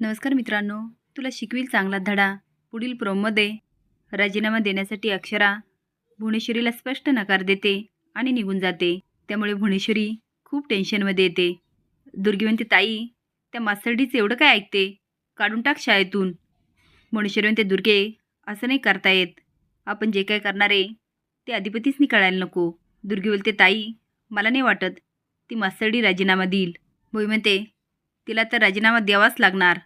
नमस्कार मित्रांनो तुला शिकवील चांगला धडा पुढील प्रोममध्ये राजीनामा देण्यासाठी अक्षरा भुवनेश्वरीला स्पष्ट नकार देते आणि निघून जाते. त्यामुळे भुवनेश्वरी खूप टेन्शनमध्ये येते. दुर्गी ताई त्या मास्तरडीचं एवढं काय ऐकते? काढून टाक शाळेतून. भुवनेश्वरी म्हणते दुर्गे असं नाही करता येत. आपण जे काय करणार आहे ते अधिपतीसनी कळायला नको. दुर्गी बोलते ताई मला नाही वाटत ती मास्तरडी राजीनामा देईल. भोई म्हणते तिला तर राजीनामा द्यावाच लागणार.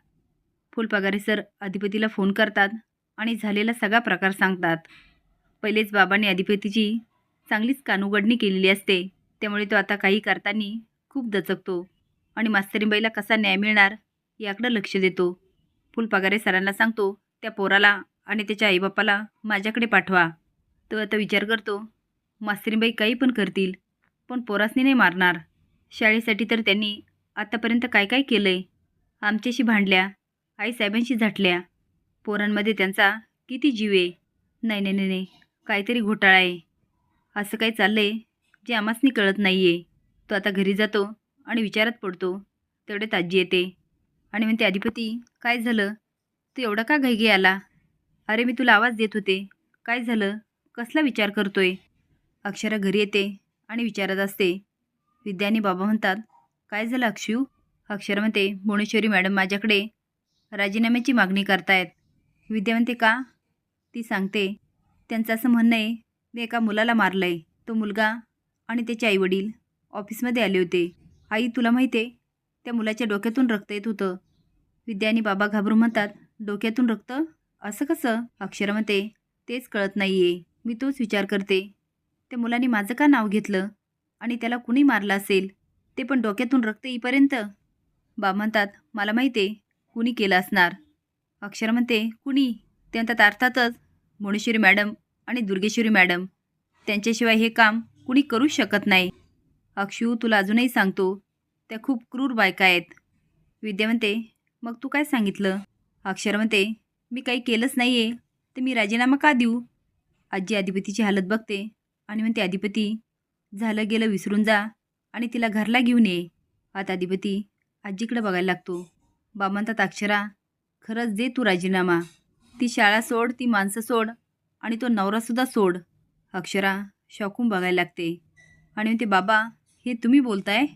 फुलपगारे सर अधिपतीला फोन करतात आणि झालेला सगळा प्रकार सांगतात. पहिलेच बाबांनी अधिपतीची चांगलीच कानुगडणी केलेली असते. त्यामुळे तो आता काही करताना खूप दचकतो आणि मास्तरीबाईला कसा न्याय मिळणार याकडं लक्ष देतो. फुलपगारे सरांना सांगतो त्या पोराला आणि त्याच्या आईबापाला माझ्याकडे पाठवा. तो आता विचार करतो मास्तरीबाई काही पण करतील पण पोरासनी नाही मारणार. शाळेसाठी तर त्यांनी आतापर्यंत काय काय केलं आहे आमच्याशी भांडल्या आईसाहेबांशी झटल्या. पोरांमध्ये त्यांचा किती जीव आहे? नाही नाही नाही नाही काहीतरी घोटाळा आहे. असं काही चाललं आहे जे आम्हासनी कळत नाही आहे तो आता घरी जातो आणि विचारात पडतो. तेवढे ताजी येते आणि म्हणते अधिपती काय झालं? तू एवढा का घाईघाई आला? अरे मी तुला आवाज देत होते. काय झालं? कसला विचार करतोय? अक्षरा घरी येते आणि विचारत असते. विद्या आणि बाबा म्हणतात काय झालं अक्षू अक्षर म्हणते भुवनेश्वरी मॅडम माझ्याकडे राजीनाम्याची मागणी करतायत. विद्या म्हणते का? ती सांगते त्यांचं असं म्हणणं आहे मी एका मुलाला मारलं आहे तो मुलगा आणि त्याचे आईवडील ऑफिसमध्ये आले होते. आई तुला माहिती आहे त्या मुलाच्या डोक्यातून रक्त येत होतं. विद्या आणि बाबा घाबरून म्हणतात डोक्यातून रक्त? असं कसं? अक्षर म्हणते तेच कळत नाही आहे मी तोच विचार करते. त्या मुलाने माझं का नाव घेतलं? आणि त्याला कुणी मारलं असेल? ते पण डोक्यातून रक्त येईपर्यंत? बा म्हणतात मला माहिती आहे कुणी केलं असणार? अक्षर म्हणते कुणी? ते म्हणतात अर्थातच भुवनेश्वरी मॅडम आणि दुर्गेश्वरी मॅडम. त्यांच्याशिवाय हे काम कुणी करूच शकत नाही. अक्षू तुला अजूनही सांगतो त्या खूप क्रूर बायका आहेत. विद्या म्हणते मग तू काय सांगितलं? अक्षर म्हणते मी काही केलंच नाही आहे तर मी राजीनामा का देऊ? आजी अधिपतीची हालत बघते आणि म्हणते अधिपती झालं गेलं विसरून जा आणि तिला घरला घेऊन ये. आता अधिपती आजीकडे बघायला लागतो. बा म्हणतात अक्षरा खरंच दे तू राजीनामा. ती शाळा सोड ती माणसं सोड आणि तो नवरासुद्धा सोड. अक्षरा शॉकून बघायला लागते आणि ते बाबा हे तुम्ही बोलताय?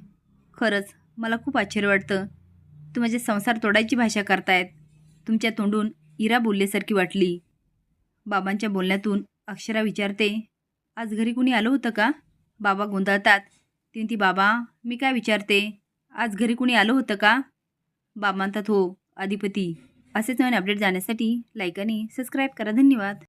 खरंच मला खूप आश्चर्य वाटतं. तू माझे संसार तोडायची भाषा करतायत. तुमच्या तोंडून इरा बोलल्यासारखी वाटली. बाबांच्या बोलण्यातून अक्षरा विचारते आज घरी कुणी आलं होतं का? बाबा गोंधळतात. ती बाबा मी काय विचारते? आज घरी कुणी आलं होतं का? बाबा म्हणतात हो अधिपती. असेच नवीन अपडेट जाण्यासाठी लाईक आणि सबस्क्राईब करा. धन्यवाद.